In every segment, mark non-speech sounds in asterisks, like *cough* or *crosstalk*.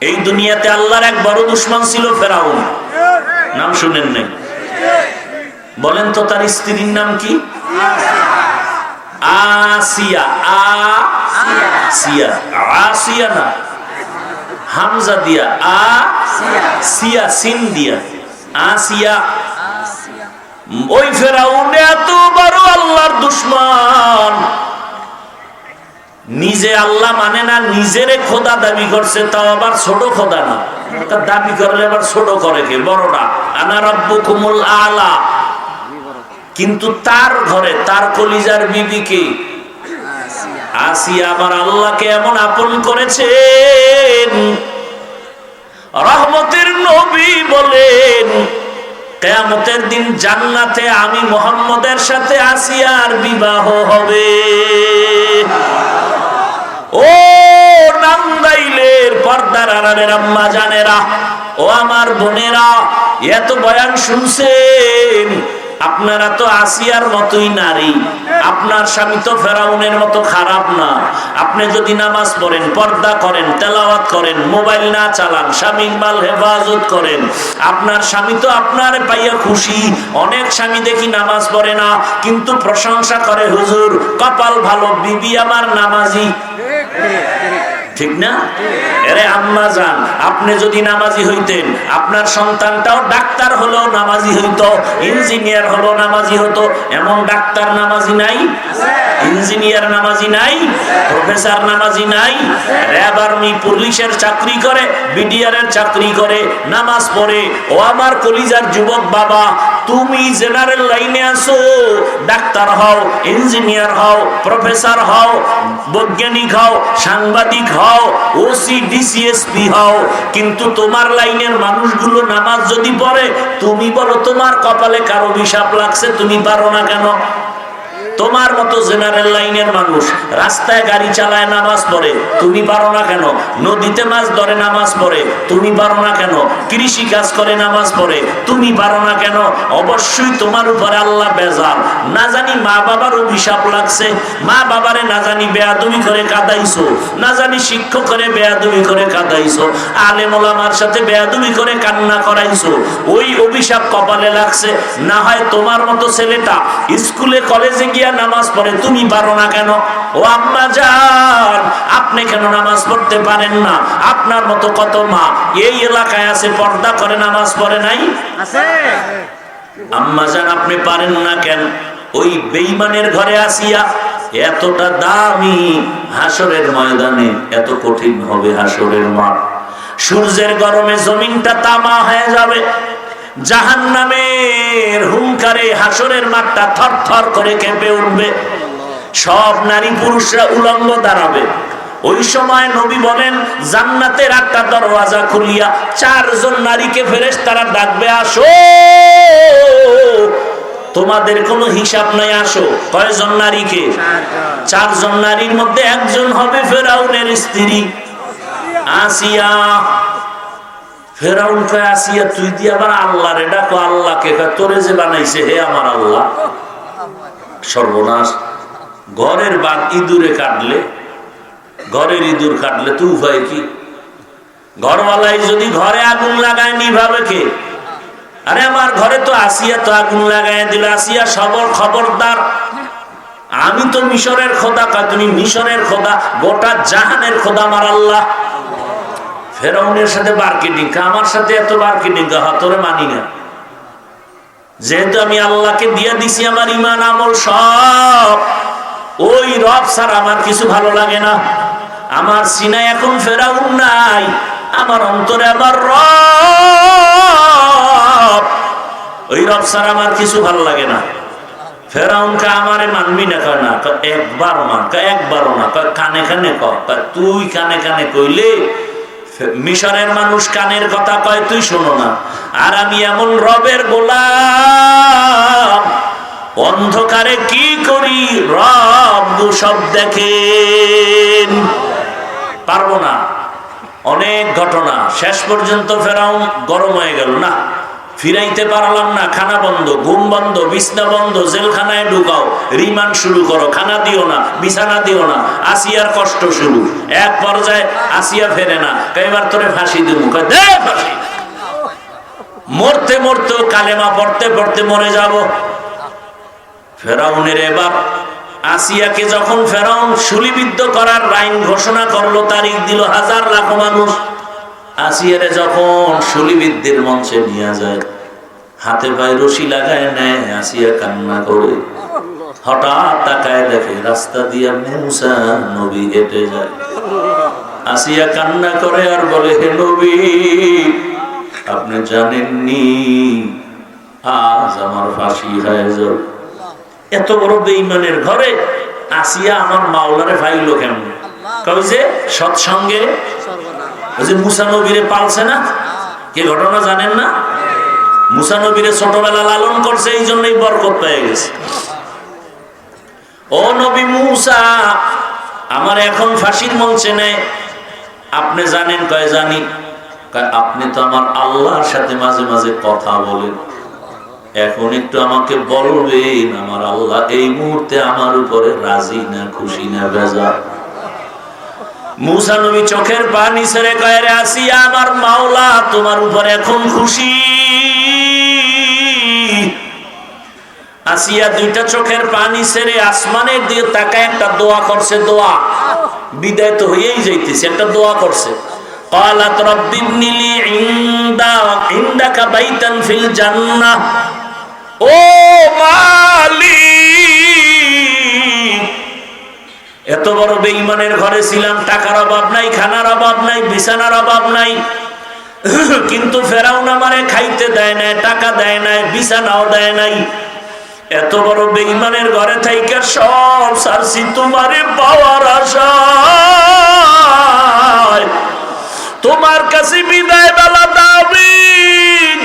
এই দুনিয়াতে আল্লাহর এক বড় দুশ্মন ছিল ফেরাউন। নাম শুনেন নাই। বলেন তো তার স্ত্রীর নাম কি? আসিয়া। আসিয়া। এত বড় আল্লাহর দুশ্মন। নিজে আল্লাহ মানে না, নিজেরে খোদা দাবি করছে, তাও আবার ছোট খোদা না। তা দাবি করলে আবার ছোট করে কে? বড়টা আনা রব্বু কুমুল আলা। কিন্তু তার ঘরে, তার কলিজার বিবিকে আসিয়া আবার আল্লাহকে এমন আপন করেছেন। রহমতের নবী বলেন, কেয়ামতের দিন জান্নাতে আমি মোহাম্মদের সাথে আসিয়ার বিবাহ হবে। ও নান্দাইলের পর্দার আড়ালের আম্মা জানেরা ও আমার বোনেরা এত বয়ান শুনছেন আপনারা তো আসিয়ার মতোই নারী। আপনার স্বামী তো ফেরাউনের মতো খারাপ না। আপনি যদি নামাজ পড়েন, পর্দা করেন, তেলাওয়াত করেন, মোবাইল না চালান, স্বামীর মাল হেফাজত করেন, আপনার স্বামী তো আপনার পাইয়া খুশি। অনেক স্বামী দেখি নামাজ পড়ে না, কিন্তু প্রশংসা করে, হুজুর, কপাল ভালো, বিবি আমার নামাজি। ঠিক না? এরে আম্মা যান আপনি যদি নামাজি হইতেন, আপনার সন্তানটাও ডাক্তার হলো, নামাজি হইতো, ইঞ্জিনিয়ার হলো, নামাজি হতো, এমন ডাক্তার নামাজি নাই? ইঞ্জিনিয়ার নামাজি নাই, প্রফেসর নামাজি নাই, র্যাব আর্মি পুলিশের চাকরি করে বিডিআর এর চাকরি করে, নামাজ পড়ে। ও আমার কলিজার যুবক বাবা, তুমি জেনারেল লাইনে আসো ডাক্তার হও, ইঞ্জিনিয়ার হও, প্রফেসর হও, বৈজ্ঞানিক হও, সাংবাদিক হও, ওসি, ডিসিএসপি হও। কিন্তু তোমার লাইনের মানুষগুলো নামাজ যদি পড়ে, তুমি বলো তোমার কপালে কারও অভিশাপ লাগছে, তুমি পারো না কেন? তোমার মতো জেনারেল লাইনের মানুষ, রাস্তায় গাড়ি চালায় নামাজ পড়ে, তুমি পারো না কেন? নদীতে মাছ ধরে নামাজ পড়ে, তুমি পারো না কেন? কৃষি কাজ করে নামাজ পড়ে, তুমি পারো না কেন? অবশ্যই তোমার উপরে আল্লাহ বেজার। না জানি মা বাবার অভিশাপ লাগছে, মা বাবারে না জানি বেয়াদুমি করে কাদাইছো, না জানি শিক্ষক করে বেয়াদুমি করে কাদাইছো, আলেম ওলামার সাথে বেয়াদুমি করে কান্না করাইছো, ওই অভিশাপ কপালে লাগছে, না হয় তোমার মতো ছেলেটা স্কুলে, কলেজে গিয়া নামাজ পড়ে তুমি পারো না কেন? ও আম্মা যান আপনি কেন নামাজ পড়তে পারেন না? আপনার মতো কত মা? এই এলাকায় আছে পর্দা করে নামাজ পড়ে নাই? আছে। আম্মা যান আপনি পারেন না কেন? ওই বেইমানের ঘরে আসিয়া এতটা দামি হাসরের ময়দানে এত কঠিন হবে হাসরের মাঠ। সূর্যের গরমে জমিনটা তামা হয়ে যাবে। জাহান নামের হুঙ্কারে, হাসরের মাঠটা থর থর করে কেঁপে উঠবে। সব নারী পুরুষরা উলঙ্গ দাঁড়াবে। ওই সময় নবী বলেন, জান্নাতের একটা দরওয়াজা খুলিয়া চারজন নারীকে ফেরেস তারা ডাকবে, আসো! তোমাদের কোনো হিসাব নাই, আসো। কয়জন নারীকে? চারজন নারীর মধ্যে একজন হবে ফেরাউনের স্ত্রী, আসিয়া ফেরাউন কয়, আসিয়া তুই দিয়ে আবার আল্লাহ রে ডাকো, আল্লাহকে তোরে যে বানাইছে হে আমার আল্লাহ। সর্বনাশ। ঘরের বাদ ইঁদুরে কাটলে, ঘরের ইঁদুর কাটলে তুই উপায় কি? ঘরওয়ালাই যদি ঘরে আগুন লাগায়, নিভাবে কে? আরে আমার ঘরে তো আসিয়া তো আগুন লাগাই দিল, আসিয়া সবর খবরদার। আমি তো মিশরের খোদা তুমি মিশরের খোদা, গোটা জাহানের খোদা আমার আল্লাহ। ফেরাউনের সাথে মার্কেটিং আমার সাথে এত মার্কেটিং তোরে মানি না। যেহেতু আমি আল্লাহকে দিয়ে দিছি, আমার ইমান আমল সব, ওই রব স্যার আমার কিছু ভালো লাগে না। আমার সিনায় এখন ফেরাউন নাই, আমার অন্তরে আবার রব। ওই রব স্যার আমার কিছু ভালো লাগে না। ফেরাউনকে আমারে মানবি না, কয় না একবার মান একবারও না কানে কানে কয় তুই কানে কানে কইলে মিশরের মানুষ কানের কথা কয়, তুই শোনো না। আর আমি এমন রবের গোলাম। অন্ধকারে কি করি? রব সব দেখেন। পারব না। অনেক ঘটনা। শেষ পর্যন্ত ফেরাও গরম হয়ে গেল। না ফিরাইতে পারলাম না, খানা বন্ধ, ঘুম বন্ধ, বিছনা বন্ধ, জেলখানায় ঢুকাও, রিমান্ড শুরু করো, খানা দিও না, বিছানা দিও না, আসিয়ার কষ্ট শুরু। এক পর্যায়ে আসিয়া ফেরে না এবার তোরে ফাঁসি দিব ফাঁসি। মরতে মরতে কালেমা পড়তে পড়তে মরে যাব। ফেরাউনের এবার আসিয়াকে যখন ফেরাউন শুলিবিদ্ধ করার আইন ঘোষণা করল, তারিখ দিল হাজার লাখ মানুষ। আসিয়ারে যখন শুলিবিদ্যের মঞ্চে নিয়ে যায়, হাতে পায়ে রশি লাগায় নেয়, আসিয়া কান্না করে। হঠাৎ তাকায় দেখে রাস্তা দিয়ে মুসা নবী হেঁটে যায়। আসিয়া কান্না করে আর বলে, হে নবী, আপনি জানেননি, আজ আমার ফাঁসি হয়ে যাও এত বড় বেইমানের ঘরে আসিয়া আমার মাওলারে ফাইলো কেমন? কবে যে, সৎসঙ্গে আমার এখন ফাঁসির মঞ্চে নেই। আপনি জানেন কয় জানি? আপনি তো আমার আল্লাহর সাথে মাঝে মাঝে কথা বলেন। এখন একটু আমাকে বলবেন, আমার আল্লাহ এই মুহূর্তে আমার উপরে রাজি না, খুশি না বেজা মুসা নবী চোখের পানি ছেড়ে কয়ে আসিয়া আমার মাওলা তোমার উপরে এখন খুশি আসিয়া দুইটা চোখের পানি ছেড়ে আসমানের দিয়ে তাকায় একটা দোয়া করছে দোয়া বিদায় তো হয়েই যাইতেছে একটা দোয়া করছে قالت رب ابن لي عند عندك بيتا في الجنة ও মালিক এত বড় বেঈমানের ঘরে ছিলাম, টাকার অভাব নাই, খানার অভাব নাই, বিছানার অভাব নাই। *clears throat* কিন্তু ফেরাউন আমারে খাইতে দেয় নাই, টাকা দেয় নাই, বিছানাও দেয় নাই। এত বড় বেঈমানের ঘরে থাইকা সব সারছি তোমারে পাওয়ার আশা। তোমার কাছে বিদায় বেলা দাবি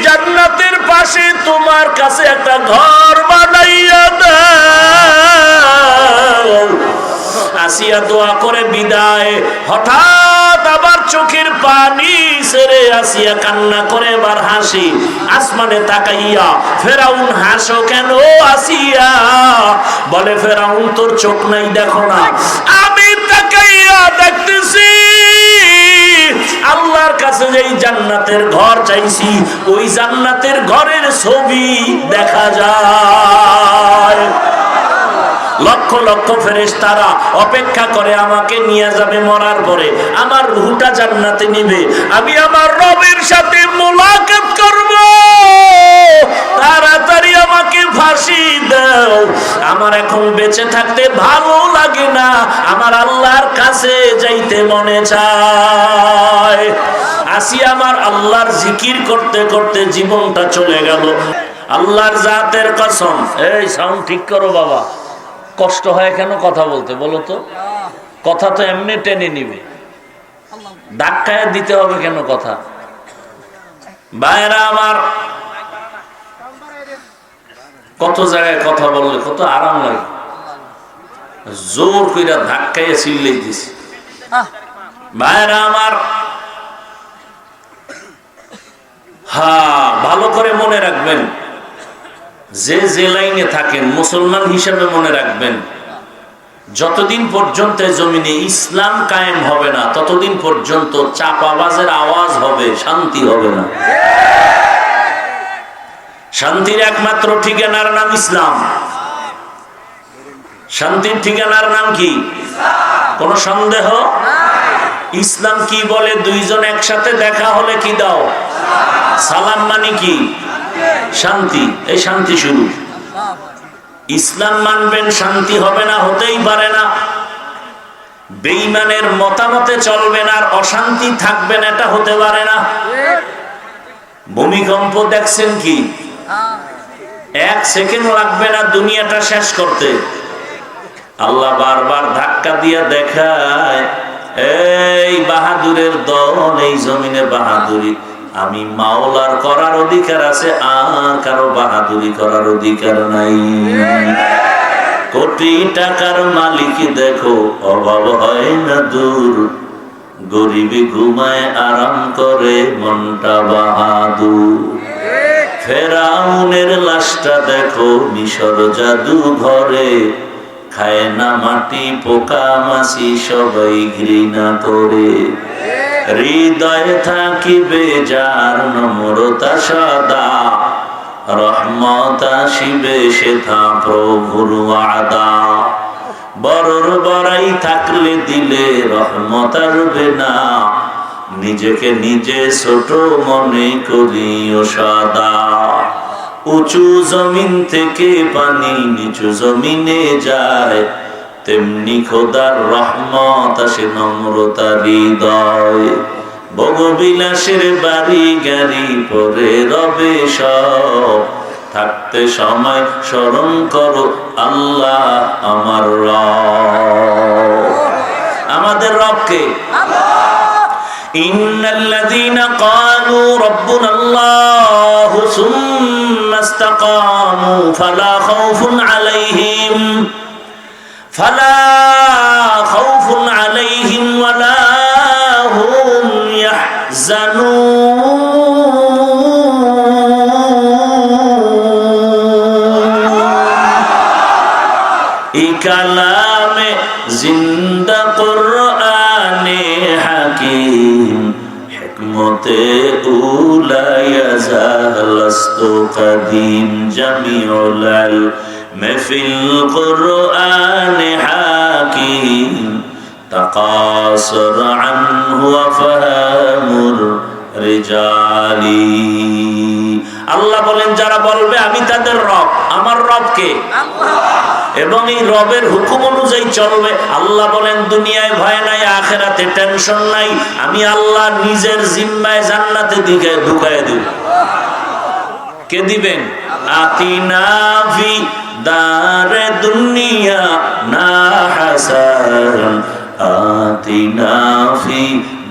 জান্নাতের পাশে তোমার কাছে একটা ঘর বানাইয়া দাও। আসিয়া দোয়া করে বিদায়। হঠাৎ আবার চোখের পানি সেরে আসিয়া কান্না করে এবার হাসি। আসমানে তাকাইয়া, ফেরাউন, হাসো কেন আসিয়া? বলে, ফেরাউন, তোর চোখ নাই, দেখো না। আমি তাকাইয়া দেখতেছি, আল্লাহর কাছে যেই জান্নাতের ঘর চাইছি, ওই জান্নাতের ঘরের ছবি দেখা যায়। লক্ষ লক্ষ ফেরেশ তারা অপেক্ষা করে আমাকে নিয়ে যাবে মরার পরে। আমার রুহটা জান্নাতে নিবে। আমি আমার রবের সাথে মোলাকাত করব। তাড়াতাড়ি আমাকে ফাঁসি দাও। আমার এখন বেঁচে থাকতে ভালো লাগে না। আমার আল্লাহর কাছে যাইতে মনে চায়। আসি আমার আল্লাহর জিকির করতে করতে জীবনটা চলে গেল। আল্লাহর জাতের কসম। এই সাউন্ড ঠিক করো বাবা। কষ্ট হয় কেন কথা বলতে, বলো তো? কথা তো এমনি টেনে নিবে। ধাক্কায় দিতে হবে কেন কথা? ভাইরা আমার, কত জায়গায় কথা বললে কত আরাম লাগে। জোর কইরা ধাক্কাইয়া চিল্লাই দিছি। ভাইরা আমার হা ভালো করে মনে রাখবেন। যে যে লাইনে থাকেন মুসলমান হিসেবে মনে রাখবেন, যতদিন পর্যন্ত জমিনে ইসলাম কায়েম হবে না, ততদিন পর্যন্ত চাপাবাজের আওয়াজ হবে, শান্তি হবে না। শান্তির একমাত্র ঠিকানার নাম ইসলাম। শান্তির ঠিকানার নাম কি? কোন সন্দেহ? ইসলাম কি বলে দুইজন একসাথে দেখা হলে কি দাও? সালাম মানে কি? শান্তি, এই শান্তি শুরু ইসলাম মানবেন, শান্তি হবে না, হতেই পারে না। বেইমানের মতামতে চলবেন আর অশান্তি থাকবেন, এটা হতে পারে না। ভূমিকম্প দেখছেন কি? এক সেকেন্ড লাগবে না দুনিয়াটা শেষ করতে। আল্লাহ বারবার ধাক্কা দিয়ে দেখায়, এই বাহাদুরের দল, এই জমিনে বাহাদুরি। আমি মাওলার করার অধিকার আছে, আর কারও বাহাদুরি করার অধিকার নাই। কোটি টাকার মালিক দেখো, অভাব হয় না দূর। গরিবি ঘুমায়, আরাম করে, মনটা বাহাদুর। ফেরাউনের লাশটা দেখো, মিশর জাদু ঘরে খায় না মাটি, পোকা, মাছি, সবাই ঘৃণা করে। হৃদয়ে থাকিবে যার নম্রতা সদা, রহমত আসিবে সেথা প্রভুর আদা বড়র বড়াই থাকলে দিলে রহমত আসবে না, নিজেকে নিজে ছোট মনে করি ও সদা। উঁচু জমিন থেকে পানি নিচু জমিনে যায়। তেমনি খোদার রহমত আসে নম্রতা হৃদয়। ভোগবিলাসের বাড়ি গাড়ি পরে রবে সব। থাকতে সময় স্মরণ করো, আল্লাহ আমার রব। আমাদের রবকে? إن الذين قالوا ربنا الله ثم استقاموا فلا خوف عليهم فلا خوف عليهم ولا هم يحزنون জামিউল মহফিল কোরআন হাকিম تقاصر عنه وفهم الرجال আল্লাহ বলেন যারা বলবে আমি তাদের রব আমার রবকে এবং এই রবের হুকুম অনুযায়ী চলবে আল্লাহ বলেন দুনিয়ায় ভয় নাই আখেরাতে টেনশন নাই আমি আল্লাহ নিজের জিম্মায় জান্নাতে দিকে ঢুকায় দিব কে দিবেন? আতিনাফি দারে দুনিয়া না হাসান। আতিনাফি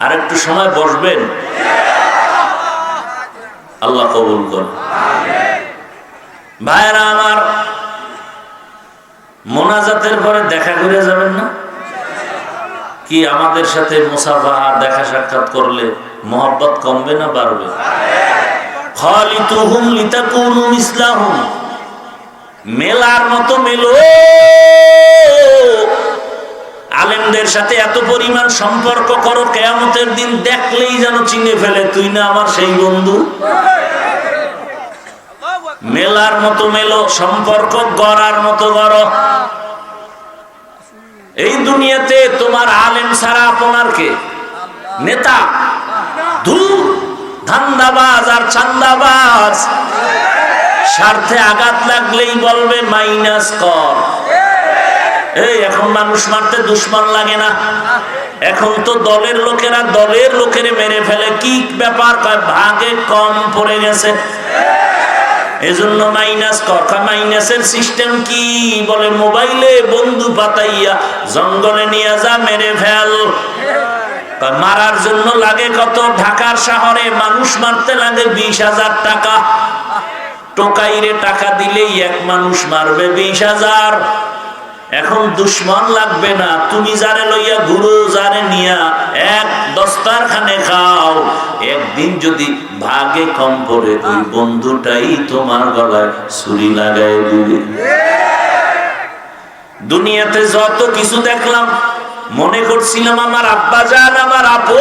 আর একটু সময় বসবেন। আল্লাহ কবুল কর ভাইরা আমার, মোনাজাতের পরে দেখা করে যাবেন না? কি আমাদের সাথে মুসাফা দেখা সাক্ষাৎ করলে মোহাব্বত কমবে না বাড়বে? মেলার মতো মেলো। আলেমদের সাথে এত পরিমাণ সম্পর্ক করো, কেয়ামতের দিন দেখলেই যেন চিনে ফেলে, তুই না আমার সেই বন্ধু। মেলার মতো মেলো, সম্পর্ক গড়ার মতো গড়। এই দুনিয়াতে তোমার আলেম ছাড়া আপনার কে? নেতা ধান্দাবাজ আর চান্দাবাজ। স্বার্থে আঘাত লাগলেই বলবে, মাইনাস কর। এই, এখন মানুষ মারতে দুশ্মন লাগে না। এখন তো দলের লোকেরা, দলের লোকের মেরে ফেলে। কি ব্যাপার? ভাগে কম পড়ে গেছে। এজন্য মাইনাস কথা মাইনাসের সিস্টেম কি বলে? মোবাইলে বন্ধু পাতাইয়া জঙ্গলে নিয়ে যা, মেরে ফেল। মারার জন্য লাগে কত? ঢাকার শহরে মানুষ মারতে লাগে বিশ হাজার টাকা। টোকাইরে টাকা দিলেই এক মানুষ মারবে বিশ হাজার। এখন দুশ্মন লাগবে না। তুমি যারে লইয়া ঘুরো, যারে নিয়া এক দস্তার খানে খাও। একদিন যদি ভাগে কম পড়ে, ওই বন্ধুটাই তোমার গলায় ছুরি লাগাই দিবে। দুনিয়াতে যত কিছু দেখলাম, মনে করছিলাম আমার আব্বা যান, আমার আপন।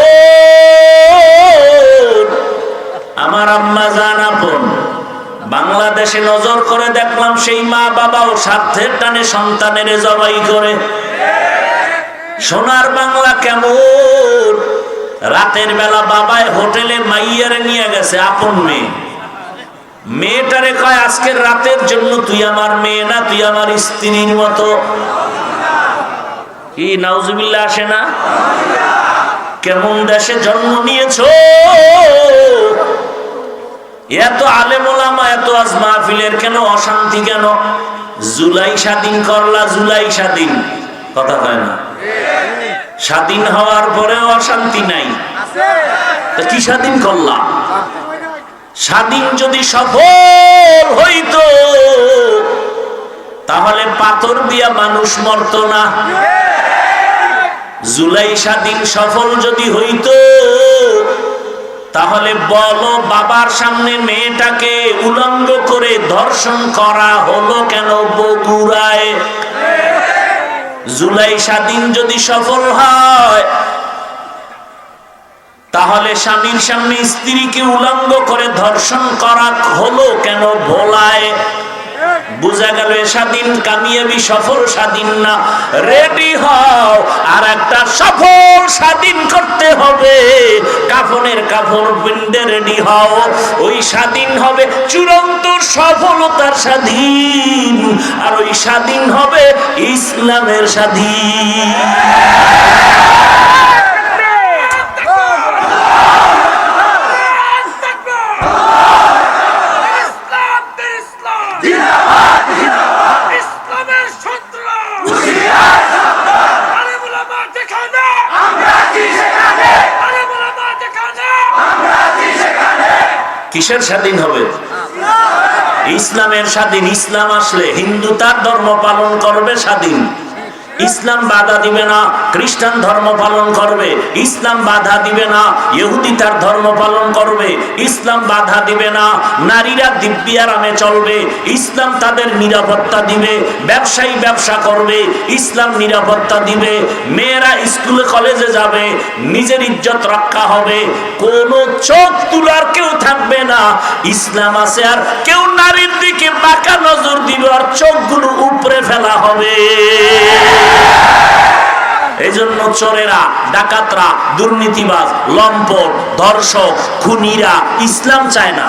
আমার আম্মা যান, আপন। বাংলাদেশে নজর করে দেখলাম সেই মা বাবাও স্বার্থের টানে সন্তানের জবাই করে। সোনার বাংলা কেমন? রাতের বেলা বাবায় হোটেলে মাইয়ারে নিয়ে গেছে, আপন মেয়ে। মেয়েটারে কয় আজকের রাতের জন্য তুই আমার মেয়ে না, তুই আমার স্ত্রীর মতো। কি, নাউজুবিল্লাহ আসে না? কেমন দেশে জন্ম নিয়েছো? এত আলেম ওলামা, এত আজ মাহফিলের কেন? অশান্তি কেন? জুলাই স্বাধীন করলা, জুলাই স্বাধীন। কথা কয় না? স্বাধীন হওয়ার পরেও অশান্তি নাই। কি স্বাধীন করলাম স্বাধীন যদি সফল হইতো, তাহলে পাথর দিয়া মানুষ মরত না। জুলাই স্বাধীন সফল যদি হইতো তাহলে বলো বাবার সামনে মেয়েটাকে উলঙ্গ করে ধর্ষণ করা হলো কেন বগুড়ায়? জুলাই স্বাধীন যদি সফল হয়, তাহলে স্বামীর সামনে স্ত্রীকে উলঙ্গ করে ধর্ষণ করা হলো কেন ভোলায় বুঝা গেল স্বাধীন কামিয়াবি সফল স্বাধীন না। রেডি হও আর একটা সফল স্বাধীন করতে হবে। কাফনের কাফন পিণ্ডে রেডি হও। ওই স্বাধীন হবে চূড়ান্ত সফলতার স্বাধীন। আর ওই স্বাধীন হবে ইসলামের স্বাধীন ইসলামের শত্রু আরে বলামা যেখানে আরে বলামা যেখানে কিসের স্বাধীন হবে? ইসলামের স্বাধীন। ইসলাম আসলে হিন্দু তার ধর্ম পালন করবে স্বাধীন। ইসলাম বাধা দিবে না, খ্রিস্টান ধর্ম পালন করবে, ইসলাম বাধা দিবে না, ইহুদি তার ধর্ম পালন করবে, ইসলাম বাধা দিবে না, নারীরা দিব্যি আরামে চলবে, ইসলাম তাদের নিরাপত্তা দিবে, ব্যবসায়ী ব্যবসা করবে, ইসলাম নিরাপত্তা দিবে, মেয়েরা স্কুলে, কলেজে যাবে, নিজের ইজ্জত রক্ষা হবে, কোন চোখ তুলার কেউ থাকবে না, ইসলাম আছে আর কেউ নারীর দিকে বাঁকা নজর দিবে আর চোখগুলো উপরে ফেলা হবে। এই জন্য চোরেরা, ডাকাতরা, দুর্নীতিবাজ, লম্পট, ধর্ষক, খুনিরা ইসলাম চায় না।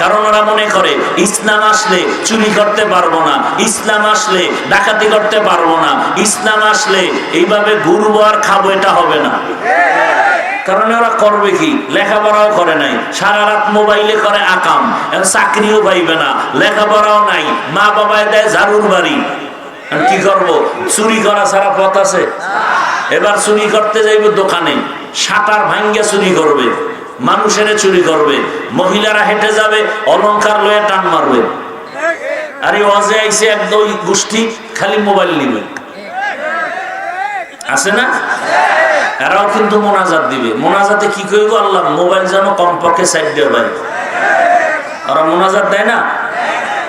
কারণ ওরা মনে করে, ইসলাম আসলে চুরি করতে পারব না, ইসলাম আসলে ডাকাতি করতে পারব না, ইসলাম আসলে এইভাবে ঘুরবো আর খাব এটা হবে না। কারণ ওরা করবে কি? লেখাপড়াও করে নাই। সারা রাত মোবাইলে করে আকাম। চাকরিও পাইবে না। লেখাপড়াও নাই। মা বাবায় দেয় ঝাড়ুর বাড়ি। কি করব? চুরি করা ছাড়া পথ আছে? এবার চুরি করতে যাইবে দোকানে। সাটার ভাঙ্গে চুরি করবে। মানুষের চুরি করবে। মহিলারা হেঁটে যাবে, অলংকার লয়ে টান মারবে। আর অজে আইসে একদম গোষ্ঠী, খালি মোবাইল নিবে। আছে না? এরাও কিন্তু মোনাজাত দিবে। মোনাজাতে কি কইব আল্লাহ? মোবাইল যেন কমপক্ষে সাইড দিয়ে ভাই ওরা মোনাজাত দেয় না?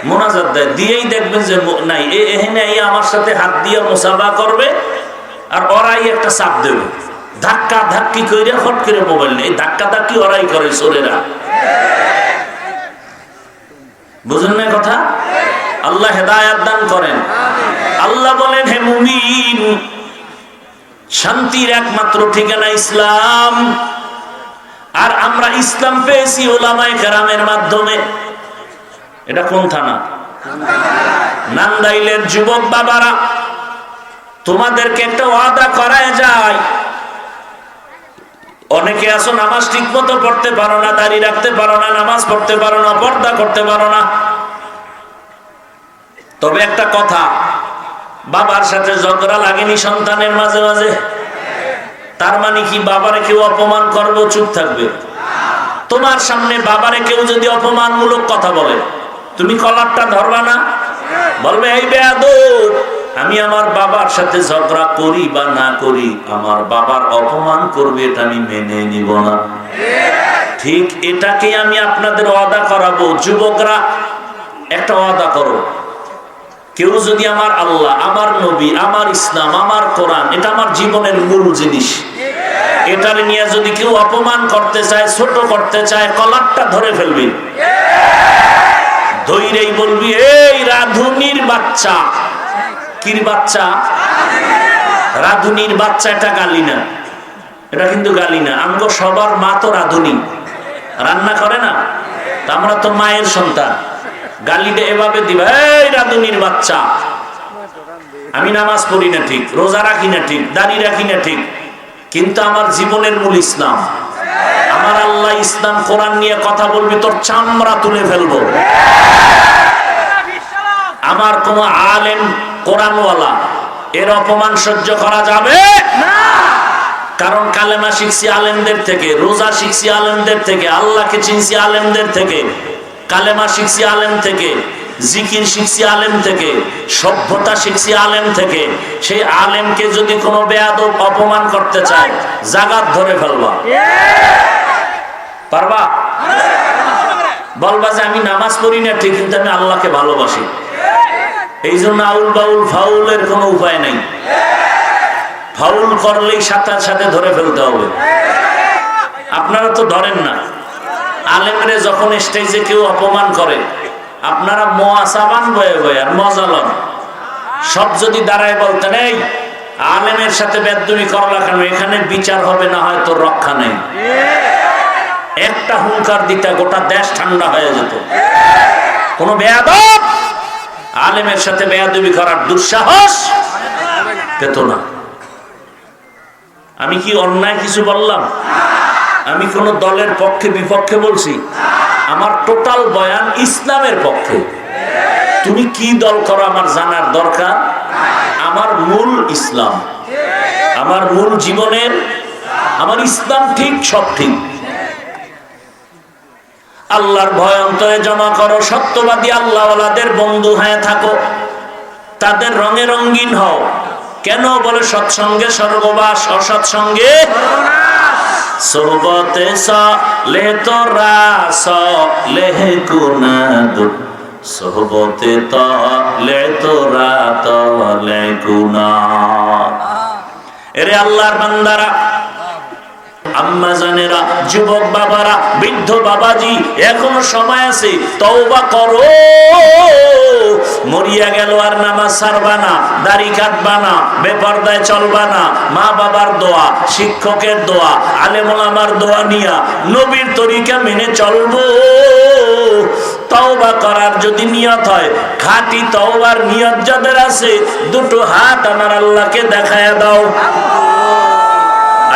মোনাজাত দেয়। দিয়েই দেখবেন যে নাই এখানে আমার সাথে হাত দিয়ে মোসাবা করবে আর ওরাই একটা চাপ দেবে। ধাক্কা ধাক্কি কইরা হট করে মোবাইল নেই ধাক্কা ধাক্কি ওরাই করে চোরেরা। বুঝলেন না কথা? আল্লাহ হেদায়াত দান করেন। আল্লাহ বলেন, হে মুমিন শান্তির একমাত্র ঠিকানা ইসলাম। আর আমরা ইসলাম পেয়েছি ওলামায়ে কেরামের মাধ্যমে। এটা কোন থানা? নান্দাইলের যুবক বাবারা, তোমাদেরকে একটা ওয়াদা করায় যায়। অনেকে আছো, নামাজ ঠিক মতো পড়তে পারো না দাঁড়িয়ে রাখতে পারো না, নামাজ পড়তে পারো না, পর্দা করতে পারো না। তবে একটা কথা বাবার সাথে ঝগড়া লাগেনি সন্তানের মাঝে মাঝে? তার মানে কি বাবারে কেউ অপমান করব? চুপ থাকবে। তোমার সামনে বাবারে কেউ যদি অপমানমূলক কথা বলে, তুমি কলারটা ধরবা না? বলবে, এই বেয়াদ আমি আমার বাবার সাথে ঝগড়া করি বা না করি, আমার বাবার অপমান করবে, এটা আমি মেনে নিব না। ঠিক এটাকে আমি আপনাদের ওয়াদা করাবো। যুবকরা, একটা ওয়াদা করো। কেউ যদি আমার আল্লাহ, আমার নবী, আমার ইসলাম, আমার কোরআন, এটা আমার জীবনের মূল জিনিস। এটার নিয়ে যদি কেউ অপমান করতে চায়, ছোট করতে চায় কলারটা ধরে ফেলবি। ধৈরেই বলবি, এই রাধুনির বাচ্চা। কির বাচ্চা? রাধুনির বাচ্চা, এটা গালি না। এটা কিন্তু গালি না। আমগো সবার মা তো রাধুনি। রান্না করে না? তা আমরা তো মায়ের সন্তান। গালিটা এভাবে দিবা বাচ্চা, আমি নামাজ পড়ি না ঠিক, রোজা রাখি না ঠিক, দাড়ি রাখি না ঠিক, কিন্তু আমার জীবনের মূল ইসলাম। আমার আল্লাহ ইসলাম, কোরআন নিয়ে কথা বলবি, তোর চামড়া তুলে ফেলব। আমার কোন আলেম কোরআনওয়ালা এর অপমান সহ্য করা যাবে? কারণ কালেমা শিখছি আলেমদের থেকে, রোজা শিখছি আলেমদের থেকে, আল্লাহকে চিনছি আলেমদের থেকে। কালেমা শিখছি আলেম থেকে, জিকির শিখছি আলেম থেকে, সভ্যতা শিখছি আলেম থেকে, সেই আলেমকে যদি কোনো বেয়াদব অপমান করতে চায়, জাগাত ধরে ফেলবা। পারবা? বলবা যে আমি নামাজ পড়ি না, ঠিক কিন্তু আমি আল্লাহকে ভালোবাসি। এই জন্য আউল বাউল ফাউলের কোনো উপায় নাই। ফাউল করলেই সাথে সাথে ধরে ফেলতে হবে। আপনারা তো ধরেন না। আলেমরে যখন স্টেজে কেউ অপমান করে, আপনারা মোয়াসাবান বয়ে বয়ে আর মজা লন। সব যদি দাঁড়ায় বলতেন, এই, আলেমের সাথে বেদুমি করলা কেন? এখানে বিচার হবে, না হয়তো রক্ষা নেই। একটা হুঙ্কার দিতে গোটা দেশ ঠান্ডা হয়ে যেত। কোন বেয়াদব আলেমের সাথে বেয়াদবি করার দুঃসাহস পেত না। আমি কি অন্যায় কিছু বললাম? আমি কোন দলের পক্ষে, বিপক্ষে বলছি, আমার টোটাল বয়ান ইসলামের পক্ষে। তুমি কি দল করো আমার জানার দরকার? আমার মূল ইসলাম, আমার মূল জীবনের, আমার ইসলাম ঠিক, সব ঠিক। আল্লাহর ভয় অন্তরে জমা করো, সত্যবাদী আল্লাহওয়ালাদের বন্ধু হয়ে থাকো। তাদের রঙে রঙ্গিন হও। কেন বলে সৎসঙ্গে স্বর্গবাস, অসৎসঙ্গে? সোহবতে সলে তোরা সলে লেহে সোবতে তলে তোরা তলে গুনা এরে আল্লাহর বান্দারা আম্মা জানেরা, যুবক বাবারা, বৃদ্ধ বাবাজি, এখনও সময় আছে, তওবা করো। মরিয়া গেল আর নামাজ ছাড়বা না, দাড়ি কাটবা না, বেপরদায় চলবা না। মা বাবার দোয়া, শিক্ষকের দোয়া আলেমুলামার দোয়া নিয়া নবীর তরিকা মেনে চলবো। তওবা করার যদি নিয়ত হয়, খাঁটি তওবার নিয়ত যাদের আছে, দুটো হাত আমার আল্লাহকে দেখায় দাও।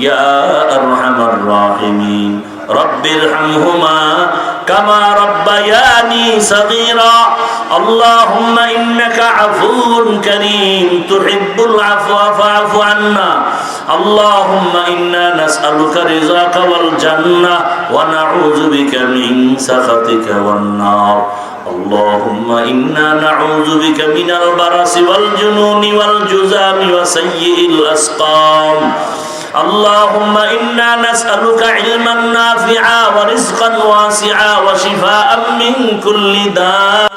يا أرحم الراحمين. رب ارحمهما كما ربياني صغيرا. اللهم إنك عفو كريم. تحب العفو فاعف عنا. اللهم إنا نسألك رزاك والجنة ونعوذ بك من سخطك والنار. اللهم إنا نعوذ بك من البرص والجنون والجزام وسيء الأسقام. اللهم إنا نسألك علما نافعا ورزقا واسعا وشفاء من كل داء.